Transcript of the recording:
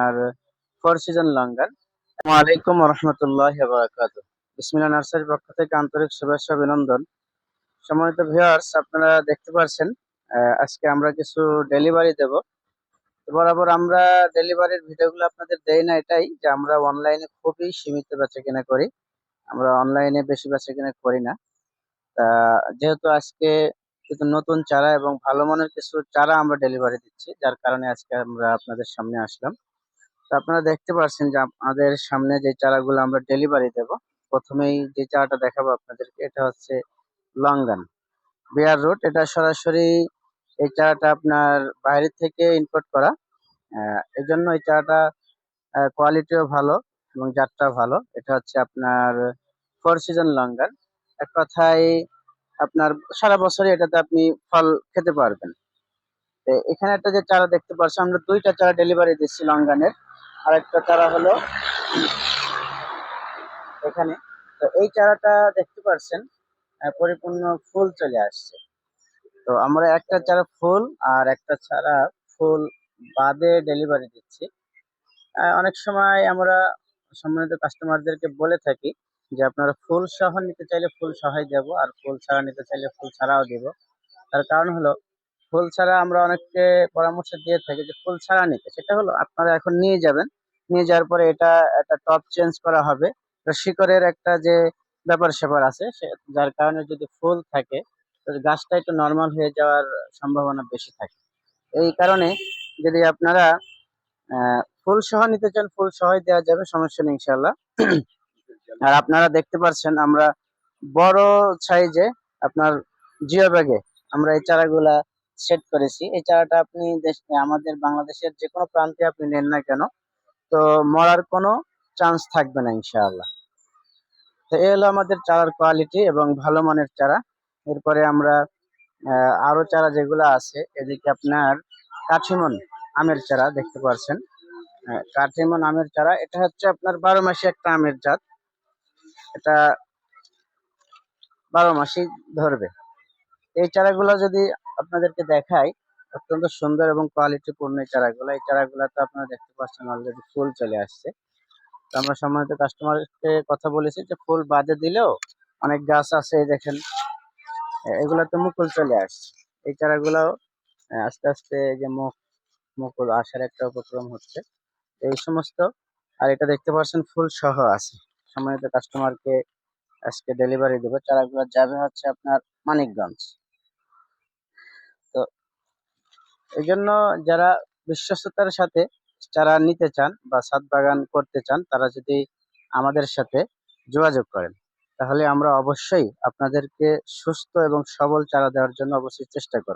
আর four season লঙ্গার আলাইকুম রহমতুল্লাহ বারাকাত বিসমিল্লা নার্সারির পক্ষ থেকে আন্তরিক শুভেচ্ছা অভিনন্দন। সম্মানিত ভিউয়ার্স আপনারা দেখতে পাচ্ছেন আহ, আজকে আমরা কিছু ডেলিভারি দেব। বরাবর আমরা ডেলিভারির ভিডিওগুলো আপনাদের দেই না এটাই যে আমরা অনলাইনে খুবই সীমিত বেচা কিনা করি। আমরা অনলাইনে বেশি বেচা কিনা করি না। তা যেহেতু আজকে কিছু নতুন চারা এবং ভালো মানের কিছু চারা আমরা ডেলিভারি দিচ্ছি যার কারণে আজকে আমরা আপনাদের সামনে আসলাম। আপনারা দেখতে পাচ্ছেন যে আমাদের সামনে যে চারাগুলো আমরা ডেলিভারি দেব, প্রথমেই যে চারাটা দেখাবো আপনাদেরকে, এটা হচ্ছে লঙ্গান বিয়ার রোড, এটা সরাসরি এই চারাটা আপনার বাইরে থেকে ইম্পোর্ট করা। এই জন্য এই চারাটা কোয়ালিটিও ভালো এবং জাতটা ভালো। এটা হচ্ছে আপনার ফোর সিজন লঙ্গান এক কথায় আপনার সারা বছরই এটাতে আপনি ফল খেতে পারবেন। এখানে একটা যে চারা দেখতে পাচ্ছেন, আমরা দুইটা চারা ডেলিভারি দিচ্ছি লঙ্গানের আর একটা চারা হলো এখানে। তো এই চারাটা দেখতে পাচ্ছেন পরিপূর্ণ ফুল চলে আসছে। তো আমরা একটা চারা ফুল আর একটা চারা ফুল বাদে ডেলিভারি দিচ্ছি। অনেক সময় আমরা সম্মানিত কাস্টমারদেরকে বলে থাকি যে, আপনারা ফুল সহ নিতে চাইলে ফুল সহায় দেব, আর ফুল ছাড়া নিতে চাইলে ফুল ছাড়াও দেব। তার কারণ হলো ফুল ছাড়া আমরা অনেককে পরামর্শ দিয়ে থাকি যে ফুল ছাড়া নিতে। সেটা হলো আপনারা এখন নিয়ে যাবেন। নিয়ে যাওয়ার পরে এটা একটা টপ চেঞ্জ করা হবে। শিকড়ের একটা যে ব্যাপার স্যাপার আছে যার কারণে যদি ফুল থাকে গাছটা একটু নর্মাল হয়ে যাওয়ার সম্ভাবনা বেশি থাকে। এই কারণে যদি আপনারা ফুল সহ নিতে চান, ফুল সহ দেওয়া যাবে, সমস্যা নেই ইনশাল্লাহ আর আপনারা দেখতে পাচ্ছেন আমরা বড় সাইজে আপনার জিও ব্যাগে আমরা এই চারাগুলা সেট করেছি। এই চারাটা আপনি আমাদের বাংলাদেশের যে কোনো প্রান্তে আপনি নেন না কেন তো মরার কোনো চান্স থাকবে না ইনশাআল্লাহ। তো এ হলো আমাদের চারার কোয়ালিটি এবং ভালো মানের চারা। এরপরে আমরা আহ, আরও চারা যেগুলো আছে এদিকে আপনার কাঠিমন আমের চারা দেখতে পাচ্ছেন কাঠিমন আমের চারা এটা হচ্ছে আপনার বারো মাসে একটা আমের জাত। এটা বারো মাসই ধরবে। এই চারাগুলো যদি আপনাদেরকে দেখাই, অত্যন্ত সুন্দর এবং কোয়ালিটিপূর্ণ এই চারাগুলো। এই চারাগুলো তো আপনারা দেখতে পাচ্ছেন অলরেডি ফুল চলে আসছে। তো আমরা সম্মানিত কাস্টমারকে কথা বলেছি যে ফুল বাদে দিলেও অনেক গাছ আছে দেখেন। এ- এগুলাতে মুকুল চলে আসছে। এই চারাগুলো আস্তে আস্তে যে মুখ, মুকুল আসার একটা উপক্রম হচ্ছে। এই সমস্ত, আর এটা দেখতে পাচ্ছেন ফুল সহ আছে। সম্মানিত কাস্টমারকে আজকে ডেলিভারি দেবো। চারাগুলো যাবে হচ্ছে আপনার মানিকগঞ্জ তো এই জন্য যারা বিশ্বস্ততার সাথে চারা নিতে চান বা সাত বাগান করতে চান, তারা যদি আমাদের সাথে যোগাযোগ করেন, তাহলে আমরা অবশ্যই আপনাদেরকে সুস্থ এবং সবল চারা দেওয়ার জন্য অবশ্যই চেষ্টা করব।